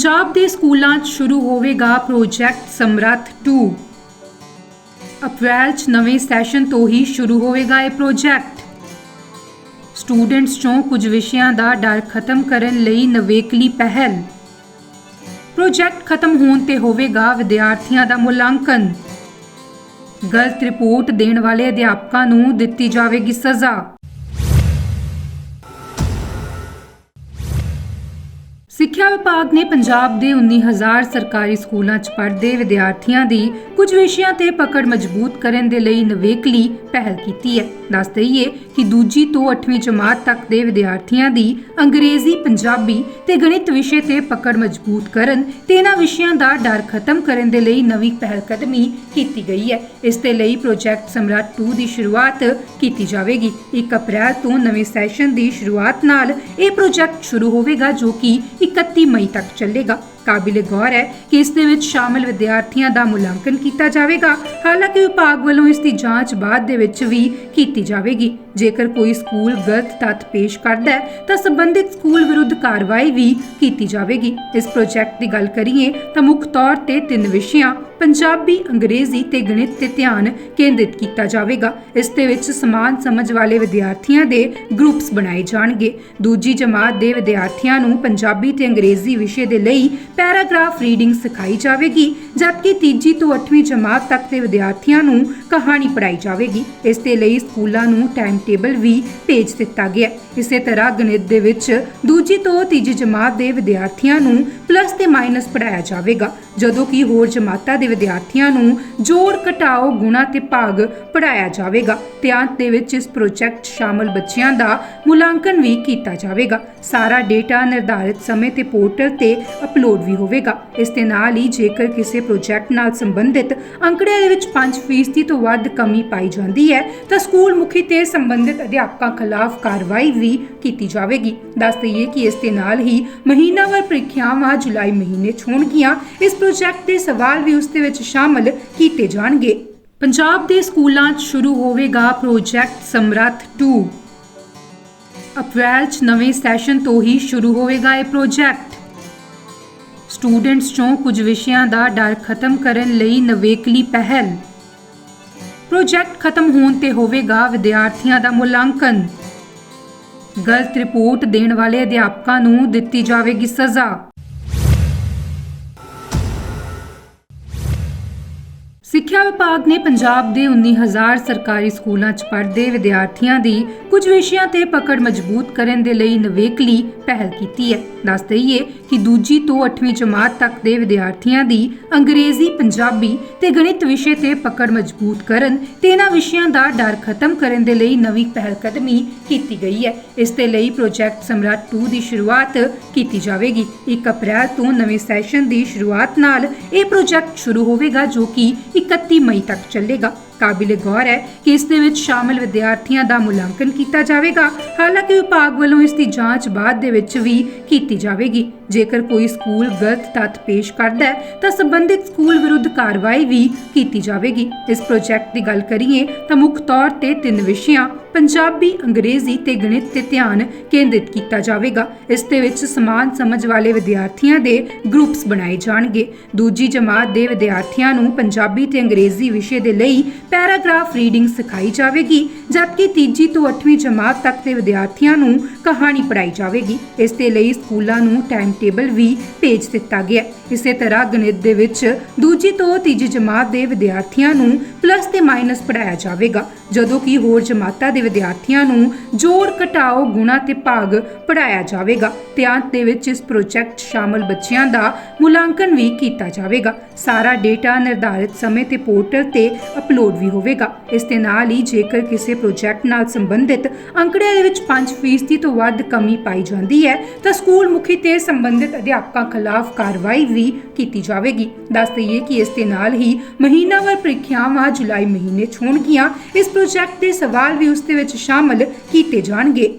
ਪੰਜਾਬ ਦੇ ਸਕੂਲਾਂ 'ਚ ਸ਼ੁਰੂ ਹੋਵੇਗਾ ਪ੍ਰੋਜੈਕਟ ਸਮਰੱਥ 2 ਅਪ੍ਰੈਲ 'ਚ ਨਵੇਂ ਸੈਸ਼ਨ ਤੋਂ ਹੀ ਸ਼ੁਰੂ ਹੋਵੇਗਾ ਇਹ ਪ੍ਰੋਜੈਕਟ। ਸਟੂਡੈਂਟਸ 'ਚੋਂ ਕੁਝ ਵਿਸ਼ਿਆਂ ਦਾ ਡਰ ਖਤਮ ਕਰਨ ਲਈ ਨਵੇਕਲੀ ਪਹਿਲ। ਪ੍ਰੋਜੈਕਟ ਖਤਮ ਹੋਣ ਤੇ ਹੋਵੇਗਾ ਵਿਦਿਆਰਥੀਆਂ ਦਾ ਮੁਲਾਂਕਣ। ਗਲਤ ਰਿਪੋਰਟ ਦੇਣ ਵਾਲੇ ਅਧਿਆਪਕਾਂ ਨੂੰ ਦਿੱਤੀ ਜਾਵੇਗੀ ਸਜ਼ਾ। ਸਿੱਖਿਆ ਵਿਭਾਗ ਨੇ ਪੰਜਾਬ ਦੇ 19000 ਸਰਕਾਰੀ ਸਕੂਲਾਂ 'ਚ ਪੜ੍ਹਦੇ ਵਿਦਿਆਰਥੀਆਂ ਦੀ ਕੁਝ ਵਿਸ਼ਿਆਂ ਤੇ ਪਕੜ ਮਜ਼ਬੂਤ ਕਰਨ ਦੇ ਲਈ ਨਵੇਕਲੀ ਪਹਿਲ ਕੀਤੀ ਹੈ। ਦੱਸ ਦਈਏ ਕਿ ਦੂਜੀ ਤੋਂ 8ਵੀਂ ਜਮਾਤ ਤੱਕ ਦੇ ਵਿਦਿਆਰਥੀਆਂ ਦੀ ਅੰਗਰੇਜ਼ੀ, ਪੰਜਾਬੀ ਤੇ ਗਣਿਤ ਵਿਸ਼ੇ ਤੇ ਪਕੜ ਮਜ਼ਬੂਤ ਕਰਨ ਤੇ ਇਹਨਾਂ ਵਿਸ਼ਿਆਂ ਦਾ ਡਰ ਖਤਮ ਕਰਨ ਦੇ ਲਈ ਨਵੀਂ ਪਹਿਲ ਕਦਮੀ ਕੀਤੀ ਗਈ ਹੈ। ਇਸ ਦੇ ਲਈ ਪ੍ਰੋਜੈਕਟ ਸਮਰਾਟ 2 ਦੀ ਸ਼ੁਰੂਆਤ ਕੀਤੀ ਜਾਵੇਗੀ। 1 ਅਪ੍ਰੈਲ ਤੋਂ ਨਵੇਂ ਸੈਸ਼ਨ ਦੀ ਸ਼ੁਰੂਆਤ ਨਾਲ ਇਹ ਪ੍ਰੋਜੈਕਟ ਸ਼ੁਰੂ ਹੋਵੇਗਾ ਜੋ ਕਿ 31 ਮਈ ਤੱਕ ਚੱਲੇਗਾ। ਕਾਬਿਲੇ ਗੌਰ ਹੈ ਕਿ ਇਸ ਦੇ ਵਿੱਚ ਸ਼ਾਮਲ ਵਿਦਿਆਰਥੀਆਂ ਦਾ ਮੁਲਾਂਕਣ ਕੀਤਾ ਜਾਵੇਗਾ। ਹਾਲਾਂਕਿ ਵਿਭਾਗ ਵੱਲੋਂ ਇਸ ਦੀ ਜਾਂਚ ਬਾਅਦ ਦੇ ਵਿੱਚ ਵੀ ਕੀਤੀ ਜਾਵੇਗੀ। ਜੇਕਰ ਕੋਈ ਸਕੂਲ ਗਲਤ ਤੱਥ ਪੇਸ਼ ਕਰਦਾ ਹੈ, ਤਾਂ ਸੰਬੰਧਿਤ ਸਕੂਲ ਵਿਰੁੱਧ ਕਾਰਵਾਈ ਵੀ ਕੀਤੀ ਜਾਵੇਗੀ। ਇਸ ਪ੍ਰੋਜੈਕਟ ਦੀ ਗੱਲ ਕਰੀਏ, ਤਾਂ ਮੁੱਖ ਤੌਰ ਤੇ ਤਿੰਨ ਵਿਸ਼ਿਆਂ, ਪੰਜਾਬੀ, ਅੰਗਰੇਜ਼ੀ ਤੇ ਗਣਿਤ ਤੇ ਧਿਆਨ ਕੇਂਦਰਿਤ ਕੀਤਾ ਜਾਵੇਗਾ। ਇਸ ਦੇ ਵਿੱਚ ਸਮਾਨ ਸਮਝ ਵਾਲੇ ਵਿਦਿਆਰਥੀਆਂ ਦੇ ਗਰੁੱਪਸ ਬਣਾਏ ਜਾਣਗੇ। ਦੂਜੀ ਜਮਾਤ ਦੇ ਵਿਦਿਆਰਥੀਆਂ ਨੂੰ ਪੰਜਾਬੀ ਤੇ ਅੰਗਰੇਜ਼ੀ ਵਿਸ਼ੇ ਦੇ ਲਈ ਪੈਰਾਗ੍ਰਾਫ ਰੀਡਿੰਗ ਸਿਖਾਈ ਜਾਵੇਗੀ, ਜਦਕਿ ਤੀਜੀ ਤੋਂ 8ਵੀਂ ਜਮਾਤ ਤੱਕ ਦੇ ਵਿਦਿਆਰਥੀਆਂ ਨੂੰ ਕਹਾਣੀ ਪੜਾਈ ਜਾਵੇਗੀ। ਇਸ ਦੇ ਲਈ ਸਕੂਲਾਂ ਨੂੰ ਟਾਈਮ ਟੇਬਲ ਵੀ ਭੇਜ ਦਿੱਤਾ ਗਿਆ। ਇਸੇ ਤਰ੍ਹਾਂ ਗਣਿਤ ਦੇ ਵਿੱਚ ਦੂਜੀ ਤੋਂ ਤੀਜੀ ਜਮਾਤ ਦੇ ਵਿਦਿਆਰਥੀਆਂ ਨੂੰ ਪਲੱਸ ਤੇ ਮਾਈਨਸ ਪੜਾਇਆ ਜਾਵੇਗਾ। ਜਦੋਂ ਕਿ ਹੋਰ ਜਮਾਤਾਂ ਦੇ ਵਿਦਿਆਰਥੀਆਂ ਨੂੰ ਜੋੜ, ਘਟਾਓ, ਗੁਣਾ ਤੇ ਭਾਗ ਪੜਾਇਆ ਜਾਵੇਗਾ। ਤੇ ਅੰਤ ਦੇ ਵਿੱਚ ਇਸ ਪ੍ਰੋਜੈਕਟ ਸ਼ਾਮਲ ਬੱਚਿਆਂ ਦਾ ਮੁਲਾਂਕਣ ਵੀ ਕੀਤਾ ਜਾਵੇਗਾ। ਸਾਰਾ ਡੇਟਾ ਨਿਰਧਾਰਿਤ ਸਮੇਂ ਤੇ ਪੋਰਟਲ ਤੇ ਅਪਲੋਡ ਵੀ ਹੋਵੇਗਾ। ਇਸ ਦੇ ਨਾਲ ਹੀ ਜੇਕਰ ਕਿਸੇ ਪ੍ਰੋਜੈਕਟ ਨਾਲ ਸੰਬੰਧਿਤ ਅੰਕੜਿਆਂ ਦੇ ਵਿੱਚ 5% ਤੋਂ ਵੱਧ ਕਮੀ ਪਾਈ ਜਾਂਦੀ ਹੈ, ਤਾਂ ਸਕੂਲ ਮੁਖੀ ਤੇ ਸੰਬੰਧਿਤ ਅਧਿਆਪਕਾਂ ਖਿਲਾਫ ਕਾਰਵਾਈ ਵੀ ਕੀਤੀ ਜਾਵੇਗੀ। ਦੱਸ ਦਈਏ ਕਿ ਇਸ ਦੇ ਨਾਲ ਹੀ ਮਹੀਨਾਵਾਰ ਪ੍ਰੀਖਿਆਵਾਂ ਜੁਲਾਈ ਮਹੀਨੇ 'ਚ ਹੋਣਗੀਆਂ। ਇਸ ਪ੍ਰੋਜੈਕਟ ਦੇ ਸਵਾਲ ਵੀ ਉਸ ਦੇ ਵਿੱਚ ਸ਼ਾਮਲ ਕੀਤੇ ਜਾਣਗੇ। ਪੰਜਾਬ ਦੇ ਸਕੂਲਾਂ 'ਚ ਸ਼ੁਰੂ ਹੋਵੇਗਾ ਪ੍ਰੋਜੈਕਟ ਸਮਰੱਥ 2 ਅਪ੍ਰੈਲ 'ਚ ਨਵੇਂ ਸੈਸ਼ਨ ਤੋਂ ਹੀ ਸ਼ੁਰੂ ਹੋਵੇਗਾ ਇਹ ਪ੍ਰੋਜੈਕਟ। ਸਟੂਡੈਂਟਸ 'ਚੋਂ ਕੁਝ ਵਿਸ਼ਿਆਂ ਦਾ ਡਰ ਖਤਮ ਕਰਨ ਲਈ ਨਵੇਕਲੀ ਪਹਿਲ। ਪ੍ਰੋਜੈਕਟ ਖਤਮ ਹੋਣ ਤੇ ਹੋਵੇਗਾ ਵਿਦਿਆਰਥੀਆਂ ਦਾ ਮੁਲਾਂਕਣ। ਗਲਤ ਰਿਪੋਰਟ ਦੇਣ ਵਾਲੇ ਅਧਿਆਪਕਾਂ ਨੂੰ ਦਿੱਤੀ ਜਾਵੇਗੀ ਸਜ਼ਾ। ਸਿੱਖਿਆ ਵਿਭਾਗ ਨੇ ਪੰਜਾਬ ਦੇ 19000 ਸਰਕਾਰੀ ਸਕੂਲਾਂ 'ਚ ਪੜ੍ਹਦੇ ਵਿਦਿਆਰਥੀਆਂ ਦੀ ਕੁਝ ਵਿਸ਼ਿਆਂ ਤੇ ਪਕੜ ਮਜ਼ਬੂਤ ਕਰਨ ਦੇ ਲਈ ਨਵੇਕਲੀ ਪਹਿਲ ਕੀਤੀ ਹੈ। ਦੱਸ ਦਈਏ ਕਿ ਦੂਜੀ ਤੋਂ 8ਵੀਂ ਜਮਾਤ ਤੱਕ ਦੇ ਵਿਦਿਆਰਥੀਆਂ ਦੀ ਅੰਗਰੇਜ਼ੀ, ਪੰਜਾਬੀ ਤੇ ਗਣਿਤ ਵਿਸ਼ੇ ਤੇ ਪਕੜ ਮਜ਼ਬੂਤ ਕਰਨ ਤੇ ਇਹਨਾਂ ਵਿਸ਼ਿਆਂ ਦਾ ਡਰ ਖਤਮ ਕਰਨ ਦੇ ਲਈ ਨਵੀਂ ਪਹਿਲ ਕਦਮੀ ਕੀਤੀ ਗਈ ਹੈ। ਇਸ ਦੇ ਲਈ ਪ੍ਰੋਜੈਕਟ ਸਮਰਾਟ 2 ਦੀ ਸ਼ੁਰੂਆਤ ਕੀਤੀ ਜਾਵੇਗੀ। 1 ਅਪ੍ਰੈਲ ਤੋਂ ਨਵੇਂ ਸੈਸ਼ਨ ਦੀ ਸ਼ੁਰੂਆਤ ਨਾਲ ਇਹ ਪ੍ਰੋਜੈਕਟ ਸ਼ੁਰੂ ਹੋਵੇਗਾ ਜੋ ਕਿ 31 ਮਈ ਤੱਕ ਚੱਲੇਗਾ ਕਾਬਿਲੇ ਗੌਰ ਹੈ ਕਿ ਇਸ ਦੇ ਵਿੱਚ ਸ਼ਾਮਲ ਵਿਦਿਆਰਥੀਆਂ ਦਾ ਮੁਲਾਂਕਣ ਕੀਤਾ ਜਾਵੇਗਾ। ਹਾਲਾਂਕਿ ਵਿਭਾਗ ਵੱਲੋਂ ਇਸ ਦੀ ਜਾਂਚ ਬਾਅਦ ਦੇ ਵਿੱਚ ਵੀ ਕੀਤੀ ਜਾਵੇਗੀ। ਜੇਕਰ ਕੋਈ ਸਕੂਲ ਗਲਤ ਤੱਥ ਪੇਸ਼ ਕਰਦਾ ਹੈ, ਤਾਂ ਸੰਬੰਧਿਤ ਸਕੂਲ ਵਿਰੁੱਧ ਕਾਰਵਾਈ ਵੀ ਕੀਤੀ ਜਾਵੇਗੀ। ਇਸ ਪ੍ਰੋਜੈਕਟ ਦੀ ਗੱਲ ਕਰੀਏ, ਤਾਂ ਮੁੱਖ ਤੌਰ ਤੇ ਤਿੰਨ ਵਿਸ਼ਿਆਂ, ਪੰਜਾਬੀ, ਅੰਗਰੇਜ਼ੀ ਤੇ ਗਣਿਤ ਤੇ ਧਿਆਨ ਕੇਂਦਰਿਤ ਕੀਤਾ ਜਾਵੇਗਾ। ਇਸ ਦੇ ਵਿੱਚ ਸਮਾਨ ਸਮਝ ਵਾਲੇ ਵਿਦਿਆਰਥੀਆਂ ਦੇ ਗਰੁੱਪਸ ਬਣਾਏ ਜਾਣਗੇ। ਦੂਜੀ ਜਮਾਤ ਦੇ ਵਿਦਿਆਰਥੀਆਂ ਨੂੰ ਪੰਜਾਬੀ ਤੇ ਅੰਗਰੇਜ਼ੀ ਵਿਸ਼ੇ ਦੇ ਲਈ ਪੈਰਾਗ੍ਰਾਫ ਰੀਡਿੰਗ ਸਿਖਾਈ ਜਾਵੇਗੀ। ਜਦਕਿ ਤੀਜੀ ਤੋਂ 8ਵੀਂ ਜਮਾਤ ਤੱਕ ਦੇ ਵਿਦਿਆਰਥੀਆਂ ਨੂੰ ਕਹਾਣੀ ਪੜਾਈ ਜਾਵੇਗੀ, ਇਸ ਦੇ ਲਈ ਸਕੂਲਾਂ ਨੂੰ ਟਾਈਮ ਟੇਬਲ ਵੀ ਭੇਜ ਦਿੱਤਾ ਗਿਆ ਇਸੇ ਤਰ੍ਹਾਂ ਗਣਿਤ ਦੇ ਵਿੱਚ ਦੂਜੀ ਤੋਂ ਤੀਜੀ ਜਮਾਤ ਦੇ ਵਿਦਿਆਰਥੀਆਂ ਨੂੰ ਪਲੱਸ ਤੇ ਮਾਈਨਸ ਪੜਾਇਆ ਜਾਵੇਗਾ, ਜਦੋਂ ਕਿ ਹੋਰ ਜਮਾਤਾਂ ਦੇ ਵਿਦਿਆਰਥੀਆਂ ਨੂੰ ਜੋੜ ਘਟਾਓ ਗੁਣਾ ਤੇ ਭਾਗ ਪੜਾਇਆ ਜਾਵੇਗਾ। ਤੇ ਅੰਤ ਦੇ ਵਿੱਚ ਇਸ ਪ੍ਰੋਜੈਕਟ 'ਚ ਸ਼ਾਮਲ ਬੱਚਿਆਂ ਦਾ ਮੁਲਾਂਕਣ ਵੀ ਕੀਤਾ ਜਾਵੇਗਾ। ਸਾਰਾ ਡੇਟਾ ਨਿਰਧਾਰਿਤ ਸਮੇਂ ਤੇ ਪੋਰਟਲ ਤੇ ਅਪਲੋਡ ਵੀ ਹੋਵੇਗਾ। ਇਸ ਦੇ ਨਾਲ ਹੀ ਜੇਕਰ ਕਿਸੇ ਪ੍ਰੋਜੈਕਟ ਨਾਲ ਸੰਬੰਧਿਤ ਅੰਕੜਿਆਂ ਦੇ ਵਿੱਚ 5% ਤੋਂ ਵੱਧ ਕਮੀ ਪਾਈ ਜਾਂਦੀ ਹੈ, ਤਾਂ ਸਕੂਲ ਮੁਖੀ ਤੇ ਸੰਬੰਧਿਤ ਅਧਿਆਪਕਾਂ ਖਿਲਾਫ ਕਾਰਵਾਈ ਵੀ ਕੀਤੀ ਜਾਵੇਗੀ। ਦੱਸ ਦਈਏ ਕਿ ਇਸ ਦੇ ਨਾਲ ਹੀ ਮਹੀਨਾਵਾਰ ਪ੍ਰੀਖਿਆਵਾਂ ਜੁਲਾਈ ਮਹੀਨੇ 'ਚ ਹੋਣਗੀਆਂ। ਇਸ ਪ੍ਰੋਜੈਕਟ ਦੇ ਸਵਾਲ ਵੀ ਉਸ ਦੇ ਵਿੱਚ ਸ਼ਾਮਲ ਕੀਤੇ ਜਾਣਗੇ।